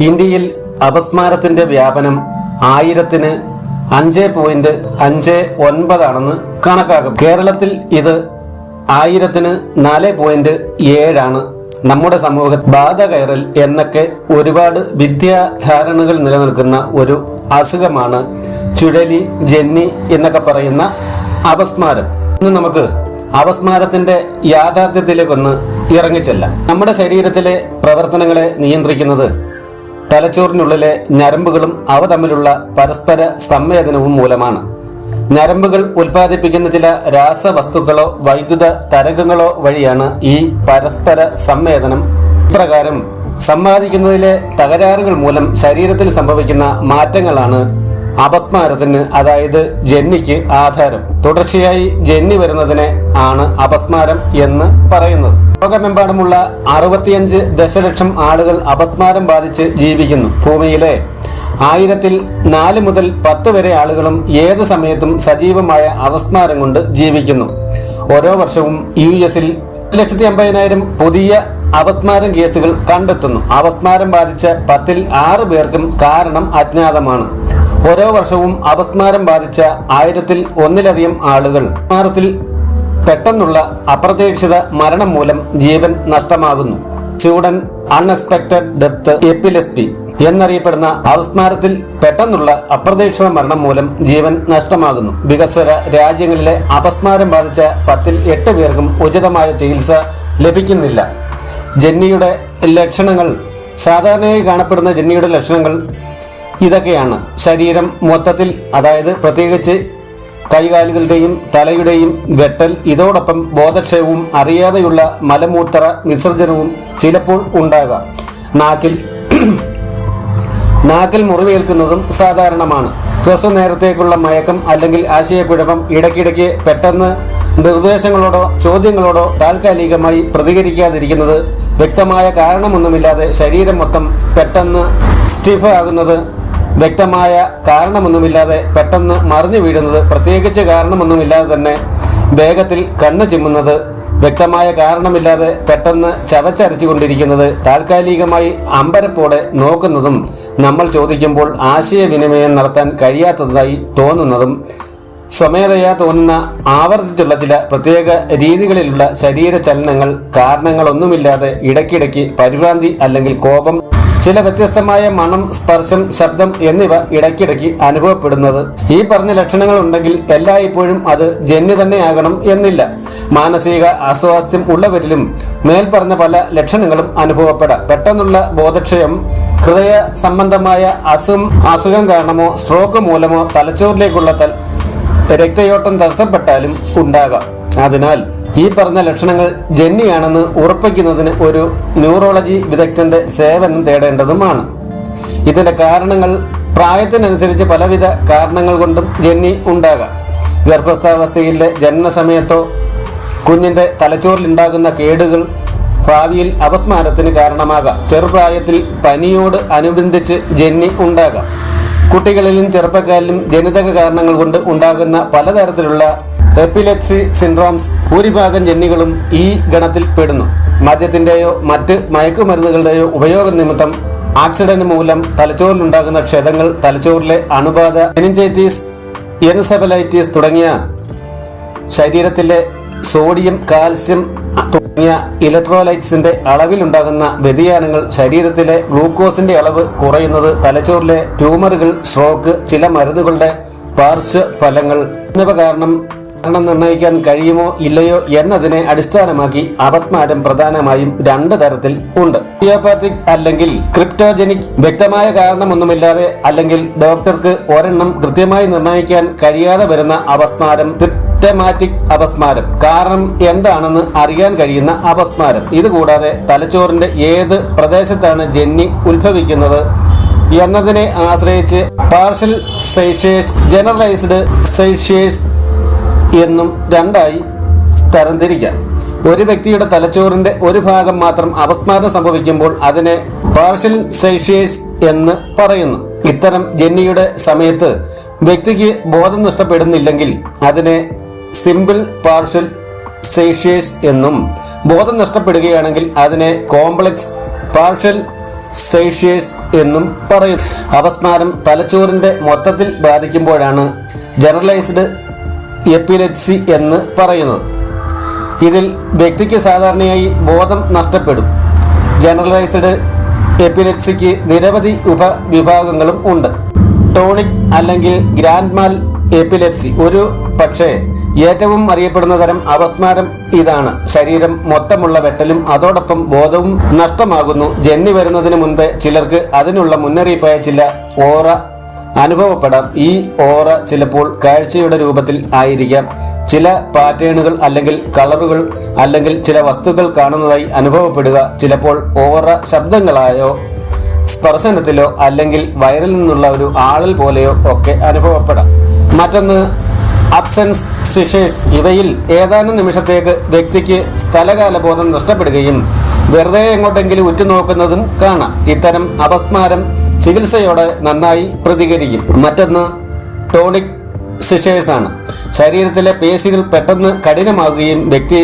ഇന്ത്യയിൽ അപസ്മാരത്തിന്റെ വ്യാപനം ആയിരത്തിന് അഞ്ച് പോയിന്റ് അഞ്ച് ഒൻപതാണെന്ന് കണക്കാക്കും. കേരളത്തിൽ ഇത് ആയിരത്തിന് നാല് പോയിന്റ് ഏഴാണ്. നമ്മുടെ സമൂഹ ബാധ കയറൽ എന്നൊക്കെ ഒരുപാട് വിദ്യാധാരണകൾ നിലനിൽക്കുന്ന ഒരു അസുഖമാണ് ചുഴലി ജന്നി എന്നൊക്കെ പറയുന്ന അപസ്മാരം. ഇന്ന് നമുക്ക് അപസ്മാരത്തിന്റെ യാഥാർത്ഥ്യത്തിലേക്കൊന്ന് ഇറങ്ങിച്ചെല്ലാം. നമ്മുടെ ശരീരത്തിലെ പ്രവർത്തനങ്ങളെ നിയന്ത്രിക്കുന്നത് തലച്ചോറിനുള്ളിലെ ഞരമ്പുകളും അവ തമ്മിലുള്ള പരസ്പര സംവേദനവും മൂലമാണ്. ഞരമ്പുകൾ ഉൽപ്പാദിപ്പിക്കുന്ന ചില രാസവസ്തുക്കളോ വൈദ്യുത തരംഗങ്ങളോ വഴിയാണ് ഈ പരസ്പര സംവേദനം. ഇപ്രകാരം സമ്പാദിക്കുന്നതിലെ തകരാറുകൾ മൂലം ശരീരത്തിൽ സംഭവിക്കുന്ന മാറ്റങ്ങളാണ് അപസ്മാരത്തിന് അതായത് ജന്നിക്ക് ആധാരം. തുടർച്ചയായി ജന്നി വരുന്നതിനെ ആണ് അപസ്മാരം എന്ന് പറയുന്നത്. ലോകമെമ്പാടുമുള്ള അറുപത്തിയഞ്ച് ദശലക്ഷം ആളുകൾ അപസ്മാരം ബാധിച്ച് ജീവിക്കുന്നു ഭൂമിയിലെ ആയിരത്തിൽ നാല് മുതൽ പത്ത് വരെ ആളുകളും ഏത് സമയത്തും സജീവമായ അപസ്മാരം കൊണ്ട് ജീവിക്കുന്നു. ഓരോ വർഷവും യു എസിൽ ലക്ഷത്തി അമ്പതിനായിരം പുതിയ അപസ്മാരം കേസുകൾ കണ്ടെത്തുന്നു. അപസ്മാരം ബാധിച്ച പത്തിൽ ആറ് പേർക്കും കാരണം അജ്ഞാതമാണ്. ഓരോ വർഷവും അപസ്മാരം ബാധിച്ച ആയിരത്തിൽ ഒന്നിലധികം ആളുകൾ. അപസ്മാരത്തിൽ പെട്ടെന്നുള്ള അപ്രതീക്ഷിത മരണം മൂലം ജീവൻ നഷ്ടമാകുന്നു. ചൂടൻ അൺഎക്സ്പെക്ടഡ് ഡെത്ത് എപ്പിലെസ്പി എന്നറിയപ്പെടുന്ന അവസ്മാരത്തിൽ പെട്ടെന്നുള്ള അപ്രതീക്ഷിത മരണം മൂലം ജീവൻ നഷ്ടമാകുന്നു. വികസ്വര രാജ്യങ്ങളിലെ അപസ്മാരം ബാധിച്ച പത്തിൽ എട്ട് പേർക്കും ഉചിതമായ ചികിത്സ ലഭിക്കുന്നില്ല. ജെന്നിയുടെ ലക്ഷണങ്ങൾ സാധാരണയായി കാണപ്പെടുന്ന ജെന്നിയുടെ ലക്ഷണങ്ങൾ ഇതൊക്കെയാണ്. ശരീരം മൊത്തത്തിൽ അതായത് പ്രത്യേകിച്ച് കൈകാലുകളുടെയും തലയുടെയും വെട്ടൽ ഇതോടൊപ്പം ബോധക്ഷയവും അറിയാതെയുള്ള മലമൂത്ര വിസർജനവും ചിലപ്പോൾ ഉണ്ടാകാം. നാക്കിൽ നാക്കിൽ മുറിവേൽക്കുന്നതും സാധാരണമാണ്. ഹ്രസ്വനേരത്തേക്കുള്ള മയക്കം അല്ലെങ്കിൽ ആശയക്കുഴപ്പം ഇടയ്ക്കിടയ്ക്ക് പെട്ടെന്ന് നിർദ്ദേശങ്ങളോടോ ചോദ്യങ്ങളോടോ താൽക്കാലികമായി പ്രതികരിക്കാതിരിക്കുന്നത് വ്യക്തമായ കാരണമൊന്നുമില്ലാതെ ശരീരം മൊത്തം പെട്ടെന്ന് സ്റ്റിഫ് ആകുന്നത് വ്യക്തമായ കാരണമൊന്നുമില്ലാതെ പെട്ടെന്ന് മറിഞ്ഞു വീഴുന്നത് പ്രത്യേകിച്ച് കാരണമൊന്നുമില്ലാതെ തന്നെ വേഗത്തിൽ കണ്ണു ചിമ്മുന്നത് വ്യക്തമായ കാരണമില്ലാതെ പെട്ടെന്ന് ചവച്ചരച്ചുകൊണ്ടിരിക്കുന്നത് താൽക്കാലികമായി അമ്പരപ്പോടെ നോക്കുന്നതും നമ്മൾ ചോദിക്കുമ്പോൾ ആശയവിനിമയം നടത്താൻ കഴിയാത്തതായി തോന്നുന്നതും സ്വമേധയാ തോന്നുന്ന ആവർത്തിച്ചുള്ള ചില പ്രത്യേക രീതികളിലുള്ള ശരീര ചലനങ്ങൾ കാരണങ്ങളൊന്നുമില്ലാതെ ഇടയ്ക്കിടയ്ക്ക് പരിഭ്രാന്തി അല്ലെങ്കിൽ കോപം ചില വ്യത്യസ്തമായ മണം സ്പർശം ശബ്ദം എന്നിവ ഇടയ്ക്കിടയ്ക്ക് അനുഭവപ്പെടുന്നത്. ഈ പറഞ്ഞ ലക്ഷണങ്ങൾ ഉണ്ടെങ്കിൽ എല്ലായ്പ്പോഴും അത് ജന്യ തന്നെയാകണം എന്നില്ല. മാനസിക അസ്വാസ്ഥ്യം ഉള്ളവരിലും മേൽപ്പറഞ്ഞ പല ലക്ഷണങ്ങളും അനുഭവപ്പെടാം. പെട്ടെന്നുള്ള ബോധക്ഷയം ഹൃദയ സംബന്ധമായ അസുഖം അസുഖം കാരണമോ സ്ട്രോക്ക് മൂലമോ തലച്ചോറിലേക്കുള്ള രക്തയോട്ടം തടസ്സപ്പെട്ടാലും ഉണ്ടാകാം. അതിനാൽ ഈ പറഞ്ഞ ലക്ഷണങ്ങൾ ജന്നിയാണെന്ന് ഉറപ്പിക്കുന്നതിന് ഒരു ന്യൂറോളജി വിദഗ്ധന്റെ സേവനം തേടേണ്ടതുമാണ്. ഇതിന്റെ കാരണങ്ങൾ പ്രായത്തിനനുസരിച്ച് പലവിധ കാരണങ്ങൾ കൊണ്ടും ജന്നി ഉണ്ടാകാം. ഗർഭസ്ഥാവസ്ഥയിലെ ജനനസമയത്തോ കുഞ്ഞിന്റെ തലച്ചോറിലുണ്ടാകുന്ന കേടുകൾ ഭാവിയിൽ അപസ്മാരത്തിന് കാരണമാകാം. ചെറുപ്രായത്തിൽ പനിയോട് അനുബന്ധിച്ച് ജന്നി ഉണ്ടാകാം. കുട്ടികളിലും ചെറുപ്പക്കാരിലും ജനിതക കാരണങ്ങൾ കൊണ്ട് ഉണ്ടാകുന്ന പലതരത്തിലുള്ള എപ്പിലെക്സി സിൻഡ്രോംസ് ഭൂരിഭാഗം ജന്നികളും ഈ ഗണത്തിൽ പെടുന്നു. മദ്യത്തിന്റെയോ മറ്റ് മയക്കുമരുന്നുകളുടെയോ ഉപയോഗം നിമിത്തം ആക്സിഡന്റ് മൂലം തലച്ചോറിലുണ്ടാകുന്ന ക്ഷതങ്ങൾ തലച്ചോറിലെ അണുബാധ മെനിഞ്ചൈറ്റീസ് എൻസെബലൈറ്റീസ് തുടങ്ങിയ ശരീരത്തിലെ സോഡിയം കാൽസ്യം തുടങ്ങിയ ഇലക്ട്രോലൈറ്റ്സിന്റെ അളവിലുണ്ടാകുന്ന വ്യതിയാനങ്ങൾ ശരീരത്തിലെ ഗ്ലൂക്കോസിന്റെ അളവ് കുറയുന്നത് തലച്ചോറിലെ ട്യൂമറുകൾ സ്ട്രോക്ക് ചില മരുന്നുകളുടെ പാർശ്വഫലങ്ങൾ എന്നിവ കാരണം കാരണം നിർണയിക്കാൻ കഴിയുമോ ഇല്ലയോ എന്നതിനെ അടിസ്ഥാനമാക്കി അപസ്മാരം പ്രധാനമായും രണ്ട് തരത്തിൽ ഉണ്ട്. ഹിയോപാത്തിക് അല്ലെങ്കിൽ ക്രിപ്റ്റോജനിക് വ്യക്തമായ കാരണമൊന്നുമില്ലാതെ അല്ലെങ്കിൽ ഡോക്ടർക്ക് ഒരെണ്ണം കൃത്യമായി നിർണയിക്കാൻ കഴിയാതെ വരുന്ന അപസ്മാരം സിസ്റ്റമാറ്റിക് അപസ്മാരം കാരണം എന്താണെന്ന് അറിയാൻ കഴിയുന്ന അപസ്മാരം ഇതുകൂടാതെ തലച്ചോറിന്റെ ഏത് പ്രദേശത്താണ് ജന്നി ഉത്ഭവിക്കുന്നത് എന്നതിനെ ആശ്രയിച്ച് പാർഷ്യൽ സെയ്ഷേഴ്സ് ജനറലൈസ്ഡ് സൈഷേഴ്സ് എന്നും രണ്ടായി തരംതിരിക്കാം. ഒരു വ്യക്തിയുടെ തലച്ചോറിന്റെ ഒരു ഭാഗം മാത്രം അപസ്മാരം സംഭവിക്കുമ്പോൾ അതിനെ പാർഷ്യൽ സെൽഷ്യസ് എന്ന് പറയുന്നു. ഇത്തരം ജെന്നിയുടെ സമയത്ത് വ്യക്തിക്ക് ബോധം നഷ്ടപ്പെടുന്നില്ലെങ്കിൽ അതിനെ സിമ്പിൾ പാർഷ്യൽ സൈഷേഴ്സ് എന്നും ബോധം നഷ്ടപ്പെടുകയാണെങ്കിൽ അതിനെ കോംപ്ലക്സ് പാർഷ്യൽ സൈഷേഴ്സ് എന്നും പറയും അപസ്മാരം തലച്ചോറിന്റെ മൊത്തത്തിൽ ബാധിക്കുമ്പോഴാണ് ജനറലൈസ്ഡ് എപ്പിലെപ്സി എന്ന് പറയുന്നത്. ഇതിൽ വ്യക്തിക്ക് സാധാരണയായി ബോധം നഷ്ടപ്പെടും. ജനറലൈസ്ഡ് എപ്പിലെപ്സിക്ക് നിരവധി ഉപവിഭാഗങ്ങളും ഉണ്ട്. ടോണിക് അല്ലെങ്കിൽ ഗ്രാൻഡ് മാൽ എപ്പിലെപ്സി ഒരു പക്ഷേ ഏറ്റവും അറിയപ്പെടുന്ന തരം അവസ്മാരം ഇതാണ്. ശരീരം മൊത്തമുള്ള വെട്ടലും അതോടൊപ്പം ബോധവും നഷ്ടമാകുന്നു. ജന്നി വരുന്നതിന് മുൻപേ ചിലർക്ക് അതിനുള്ള മുന്നറിയിപ്പായ ചില ഓറ അനുഭവപ്പെടാം. ഈ ഓറ ചിലപ്പോൾ കാഴ്ചയുടെ രൂപത്തിൽ ആയിരിക്കാം. ചില പാറ്റേണുകൾ അല്ലെങ്കിൽ കളറുകൾ അല്ലെങ്കിൽ ചില വസ്തുക്കൾ കാണുന്നതായി അനുഭവപ്പെടുക. ചിലപ്പോൾ ഓറ ശബ്ദങ്ങളായോ സ്പർശനത്തിലോ അല്ലെങ്കിൽ വയറിൽ നിന്നുള്ള ഒരു ആളൽ പോലെയോ ഒക്കെ അനുഭവപ്പെടാം. മറ്റൊന്ന് അബ്സെൻസ് സിഷേഴ്സ്. ഇവയിൽ ഏതാനും നിമിഷത്തേക്ക് വ്യക്തിക്ക് സ്ഥലകാലബോധം നഷ്ടപ്പെടുകയും വെറുതെ എങ്ങോട്ടെങ്കിലും ഉറ്റുനോക്കുന്നതും കാണാം. ഇത്തരം അപസ്മാരം ചികിത്സയോടെ നന്നായി പ്രതികരിക്കും. മറ്റൊന്ന് ടോണിക് സിഷേഴ്സ് ആണ് ശരീരത്തിലെ പേശികൾ പെട്ടെന്ന് കഠിനമാകുകയും വ്യക്തി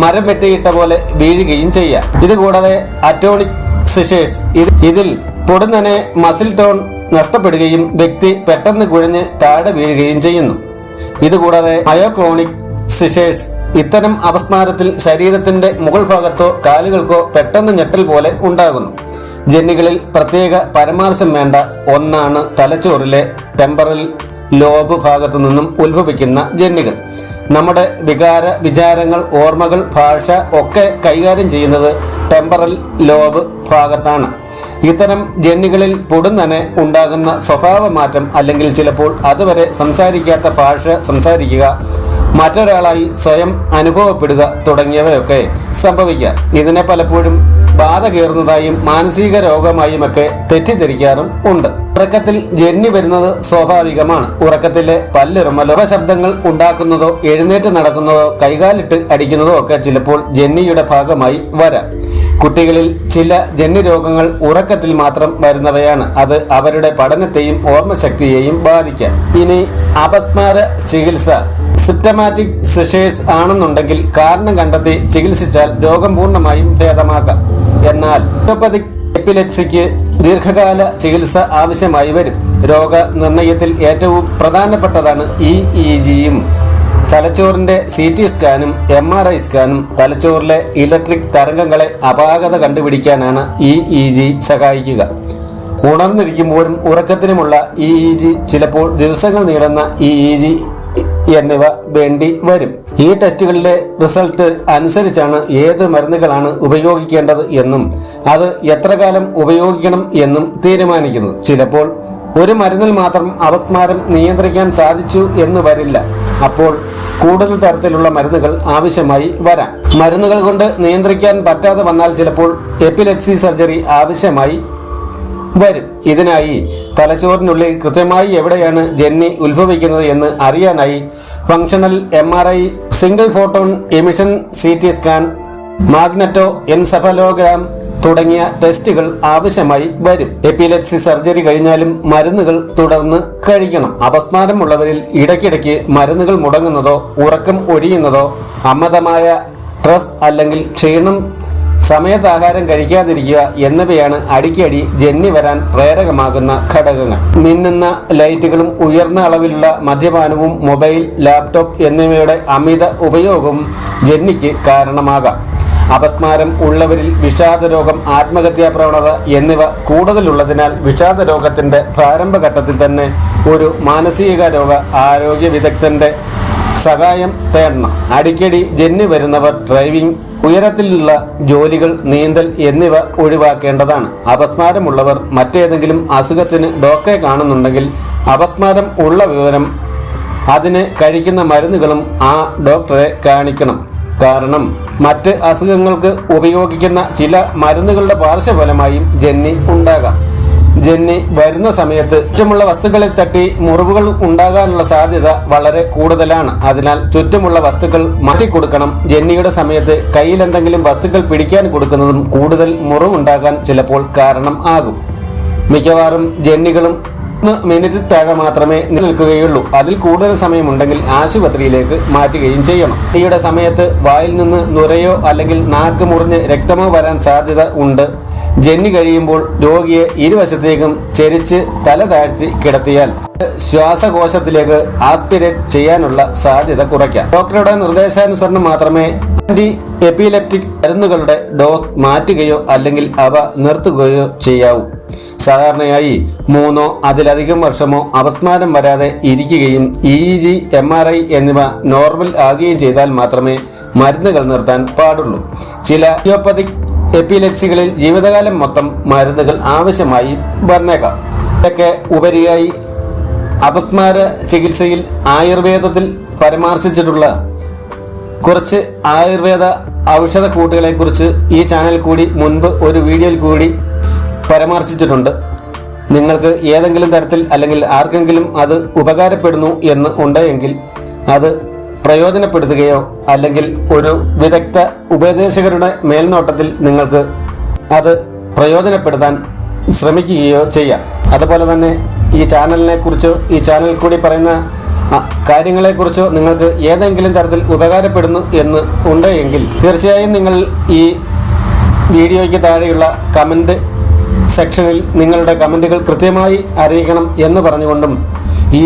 മരം വെട്ടിയിട്ട പോലെ വീഴുകയും ചെയ്യാം. ഇത് കൂടാതെ അറ്റോണിക് സിഷേഴ്സ് ഇതിൽ പൊടുന്നനെ മസിൽ ടോൺ നഷ്ടപ്പെടുകയും വ്യക്തി പെട്ടെന്ന് കുഴഞ്ഞ് താഴെ വീഴുകയും ചെയ്യുന്നു. ഇതുകൂടാതെ മയോക്ലോണിക് സിഷേഴ്സ് ഇത്തരം അവസ്മാരത്തിൽ ശരീരത്തിന്റെ മുകൾ ഭാഗത്തോ കാലുകൾക്കോ പെട്ടെന്ന് ഞെട്ടൽ പോലെ ഉണ്ടാകുന്നു. ജന്നികളിൽ പ്രത്യേക പരമാർശം വേണ്ട ഒന്നാണ് തലച്ചോറിലെ ടെമ്പറൽ ലോബ് ഭാഗത്തു നിന്നും ഉത്ഭവിക്കുന്ന ജന്നികൾ നമ്മുടെ വികാര വിചാരങ്ങൾ ഓർമ്മകൾ ഭാഷ ഒക്കെ കൈകാര്യം ചെയ്യുന്നത് ടെമ്പറൽ ലോബ് ഭാഗത്താണ്. ഇത്തരം ജന്നികളിൽ പൊടുന്നനെ ഉണ്ടാകുന്ന സ്വഭാവ മാറ്റം അല്ലെങ്കിൽ ചിലപ്പോൾ അതുവരെ സംസാരിക്കാത്ത ഭാഷ സംസാരിക്കുക മറ്റൊരാളായി സ്വയം അനുഭവപ്പെടുക തുടങ്ങിയവയൊക്കെ സംഭവിക്കാം. ഇതിനെ പലപ്പോഴും ബാധ കയറുന്നതായും മാനസിക രോഗമായുമൊക്കെ തെറ്റിദ്ധരിക്കാറും ഉണ്ട്. ഉറക്കത്തിൽ ജന്നി വരുന്നത് സ്വാഭാവികമാണ്. ഉറക്കത്തിലെ പല്ലിറുമലോ ശബ്ദങ്ങൾ ഉണ്ടാക്കുന്നതോ എഴുന്നേറ്റ് നടക്കുന്നതോ കൈകാലിട്ട് അടിക്കുന്നതോ ഒക്കെ ചിലപ്പോൾ ജന്നിയുടെ ഭാഗമായി വരാം. കുട്ടികളിൽ ചില ജന്യരോഗങ്ങൾ ഉറക്കത്തിൽ മാത്രം വരുന്നവയാണ്. അത് അവരുടെ പഠനത്തെയും ഓർമ്മശക്തിയെയും ബാധിക്കാം. ഇനി അപസ്മാര ചികിത്സ. സിപ്റ്റമാറ്റിക് സിഷേഴ്സ് ആണെന്നുണ്ടെങ്കിൽ കാരണം കണ്ടെത്തി ചികിത്സിച്ചാൽ രോഗം പൂർണമായും ഭേദമാക്കാം. എന്നാൽ ഓർത്തോപതിക് എപ്പിലെപ്സിക്ക് ദീർഘകാല ചികിത്സ ആവശ്യമായി വരും. രോഗനിർണയത്തിൽ ഏറ്റവും പ്രധാനപ്പെട്ടതാണ് ഇ ഇ ജിയും. തലച്ചോറിന്റെ സി ടി സ്കാനും എം ആർ ഐ സ്കാനും തലച്ചോറിലെ ഇലക്ട്രിക് തരംഗങ്ങളെ അപാകത കണ്ടുപിടിക്കാനാണ് ഇ ഇ ജി സഹായിക്കുക. ഉണർന്നിരിക്കുമ്പോഴും ഉറക്കത്തിനുമുള്ള ഇ ഇ ജി ചിലപ്പോൾ ദിവസങ്ങൾ നീളുന്ന ഇ ഇ ജി എന്നിവ വേണ്ടി വരും. ഈ ടെസ്റ്റുകളിലെ റിസൾട്ട് അനുസരിച്ചാണ് ഏത് മരുന്നുകളാണ് ഉപയോഗിക്കേണ്ടത് എന്നും അത് എത്ര കാലം ഉപയോഗിക്കണം എന്നും തീരുമാനിക്കുന്നത്. ചിലപ്പോൾ ഒരു മരുന്നിൽ മാത്രം അവസ്മാരം നിയന്ത്രിക്കാൻ സാധിച്ചു എന്ന് വരില്ല. അപ്പോൾ കൂടുതൽ തരത്തിലുള്ള മരുന്നുകൾ ആവശ്യമായി വരാം. മരുന്നുകൾ കൊണ്ട് നിയന്ത്രിക്കാൻ പറ്റാതെ വന്നാൽ ചിലപ്പോൾ എപ്പിലെപ്സി സർജറി ആവശ്യമായി വരും. ഇതിനായി തലച്ചോറിനുള്ളിൽ കൃത്യമായി എവിടെയാണ് ജന്നി ഉത്ഭവിക്കുന്നത് എന്ന് അറിയാനായി functional M R I single photon emission C T scan magnetoencephalogram തുടങ്ങിയ ടെസ്റ്റുകൾ ആവശ്യമായി വരും. എപ്പിലെപ്സി സർജറി കഴിഞ്ഞാലും മരുന്നുകൾ തുടർന്ന് കഴിക്കണം. അപസ്മാരമുള്ളവരിൽ ഇടയ്ക്കിടയ്ക്ക് മരുന്നുകൾ മുടങ്ങുന്നതോ ഉറക്കം ഒഴിയുന്നതോ അമിതമായ സ്ട്രെസ് അല്ലെങ്കിൽ ക്ഷീണം സമയത്താഹാരം കഴിക്കാതിരിക്കുക എന്നിവയാണ് അടിക്കടി ജന്നി വരാൻ പ്രേരകമാകുന്ന ഘടകങ്ങൾ. മിന്നുന്ന ലൈറ്റുകളും ഉയർന്ന അളവിലുള്ള മദ്യപാനവും മൊബൈൽ ലാപ്ടോപ്പ് എന്നിവയുടെ അമിത ഉപയോഗവും ജന്നിക്ക് കാരണമാകാം. അപസ്മാരം ഉള്ളവരിൽ വിഷാദരോഗം ആത്മഹത്യാ പ്രവണത എന്നിവ കൂടുതലുള്ളതിനാൽ വിഷാദരോഗത്തിന്റെ പ്രാരംഭഘട്ടത്തിൽ തന്നെ ഒരു മാനസിക രോഗ ആരോഗ്യ വിദഗ്ധന്റെ സഹായം തേടണം. അടിക്കടി ജന്നി വരുന്നവർ ഡ്രൈവിംഗ് ഉയരത്തിലുള്ള ജോലികൾ നീന്തൽ എന്നിവ ഒഴിവാക്കേണ്ടതാണ്. അപസ്മാരമുള്ളവർ മറ്റേതെങ്കിലും അസുഖത്തിന് ഡോക്ടറെ കാണുന്നുണ്ടെങ്കിൽ അപസ്മാരം ഉള്ള വിവരം അതിന് കഴിക്കുന്ന മരുന്നുകളും ആ ഡോക്ടറെ കാണിക്കണം. കാരണം മറ്റ് അസുഖങ്ങൾക്ക് ഉപയോഗിക്കുന്ന ചില മരുന്നുകളുടെ പാർശ്വഫലമായും ജന്നി ഉണ്ടാകാം. ജന്നി വരുന്ന സമയത്ത് ചുറ്റുമുള്ള വസ്തുക്കളെ തട്ടി മുറിവുകൾ ഉണ്ടാകാനുള്ള സാധ്യത വളരെ കൂടുതലാണ്. അതിനാൽ ചുറ്റുമുള്ള വസ്തുക്കൾ മാറ്റിക്കൊടുക്കണം ജന്നിയുടെ സമയത്ത് കയ്യിൽ എന്തെങ്കിലും വസ്തുക്കൾ പിടിക്കാൻ കൊടുക്കുന്നതും കൂടുതൽ മുറിവുണ്ടാകാൻ ചിലപ്പോൾ കാരണം ആകും. മിക്കവാറും ജന്നികളും മിനിറ്റ് താഴെ മാത്രമേ നിൽക്കുകയുള്ളൂ. അതിൽ കൂടുതൽ സമയമുണ്ടെങ്കിൽ ആശുപത്രിയിലേക്ക് മാറ്റുകയും ചെയ്യണം. തീയുടെ സമയത്ത് വായിൽ നിന്ന് നുരയോ അല്ലെങ്കിൽ നാക്ക് മുറിഞ്ഞ് രക്തമോ വരാൻ സാധ്യത ഉണ്ട്. ജന്നി കഴിയുമ്പോൾ രോഗിയെ ഇരുവശത്തേക്കും ചെരിച്ച് തല താഴ്ത്തി കിടത്തിയാൽ ശ്വാസകോശത്തിലേക്ക് ആസ്പിരേറ്റ് ചെയ്യാനുള്ള സാധ്യത കുറയ്ക്കാം. ഡോക്ടറുടെ നിർദ്ദേശാനുസരണം മാത്രമേ ആന്റി എപ്പിലെപ്റ്റിക് മരുന്നുകളുടെ ഡോസ് മാറ്റുകയോ അല്ലെങ്കിൽ അവ നിർത്തുകയോ ചെയ്യാവൂ. സാധാരണയായി മൂന്നോ അതിലധികം വർഷമോ അപസ്മാരം വരാതെ ഇരിക്കുകയും E G M R I എന്നിവ നോർമൽ ആകുകയും ചെയ്താൽ മാത്രമേ മരുന്നുകൾ നിർത്താൻ പാടുള്ളൂ. ചില ഹിയോപ്പതിക് എപ്പിലെപ്സികളിൽ ജീവിതകാലം മൊത്തം മരുന്നുകൾ ആവശ്യമായി വന്നേക്കാം. ഇതൊക്കെ ഉപരിയായി അപസ്മാര ചികിത്സയിൽ ആയുർവേദത്തിൽ പരാമർശിച്ചിട്ടുള്ള കുറച്ച് ആയുർവേദ ഔഷധക്കൂട്ടുകളെ കുറിച്ച് ഈ ചാനൽ കൂടി മുൻപ് ഒരു വീഡിയോയിൽ കൂടി പരാമർശിച്ചിട്ടുണ്ട്. നിങ്ങൾക്ക് ഏതെങ്കിലും തരത്തിൽ അല്ലെങ്കിൽ ആർക്കെങ്കിലും അത് ഉപകാരപ്പെടുന്നു എന്ന് ഉണ്ടെങ്കിൽ അത് പ്രയോജനപ്പെടുത്തുകയോ അല്ലെങ്കിൽ ഒരു വിദഗ്ധ ഉപദേശകരുടെ മേൽനോട്ടത്തിൽ നിങ്ങൾക്ക് അത് പ്രയോജനപ്പെടുത്താൻ ശ്രമിക്കുകയോ ചെയ്യാം. അതുപോലെ തന്നെ ഈ ചാനലിനെ കുറിച്ചോ ഈ ചാനലിൽ കൂടി പറയുന്ന കാര്യങ്ങളെക്കുറിച്ചോ നിങ്ങൾക്ക് ഏതെങ്കിലും തരത്തിൽ ഉപകാരപ്പെടുന്നു എന്ന് ഉണ്ടെങ്കിൽ തീർച്ചയായും നിങ്ങൾ ഈ വീഡിയോയ്ക്ക് താഴെയുള്ള കമന്റ് സെക്ഷനിൽ നിങ്ങളുടെ കമന്റുകൾ കൃത്യമായി അറിയിക്കണം എന്ന് പറഞ്ഞുകൊണ്ടും ഈ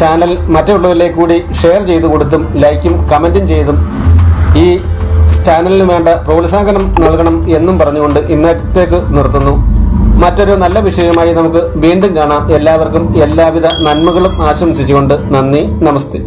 ചാനൽ മറ്റുള്ളവരിലേക്ക് കൂടി ഷെയർ ചെയ്തു കൊടുത്തും ലൈക്കും കമന്റും ചെയ്തും ഈ ചാനലിന് വേണ്ട പ്രോത്സാഹനം നൽകണം എന്നും പറഞ്ഞുകൊണ്ട് ഇന്നത്തേക്ക് നിർത്തുന്നു. മറ്റൊരു നല്ല വിഷയമായി നമുക്ക് വീണ്ടും കാണാം. എല്ലാവർക്കും എല്ലാവിധ നന്മകളും ആശംസിച്ചുകൊണ്ട് നന്ദി നമസ്തേ.